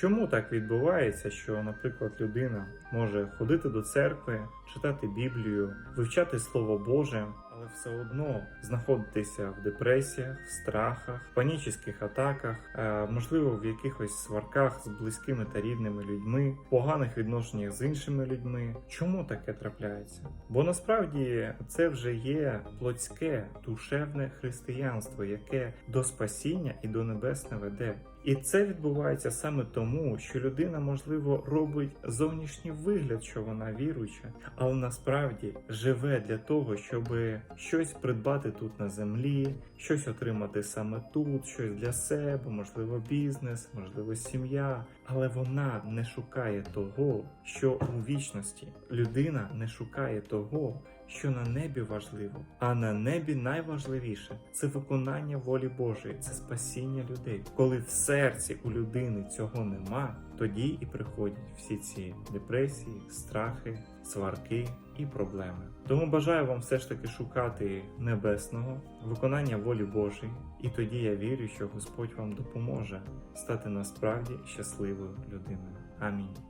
Чому так відбувається, що, наприклад, людина може ходити до церкви, читати Біблію, вивчати Слово Боже, але все одно знаходитися в депресіях, в страхах, в панічних атаках, е, можливо, в якихось сварках з близькими та рідними людьми, поганих відношеннях з іншими людьми. Чому таке трапляється? Бо насправді це вже є плотське, душевне християнство, яке до спасіння і до небес не веде. І це відбувається саме тому, що людина, можливо, робить зовнішній вигляд, що вона віруюча, але насправді живе для того, щоб щось придбати тут на землі, щось отримати саме тут, щось для себе, можливо, бізнес, можливо, сім'я. Але вона не шукає того, що у вічності. Людина не шукає того, що на небі важливо, а на небі найважливіше це виконання волі Божої, це спасіння людей. Коли в серці у людини цього нема, тоді і приходять всі ці депресії, страхи, сварки і проблеми. Тому бажаю вам все ж таки шукати небесного, виконання волі Божої, і тоді я вірю, що Господь вам допоможе стати насправді щасливою людиною. Амінь.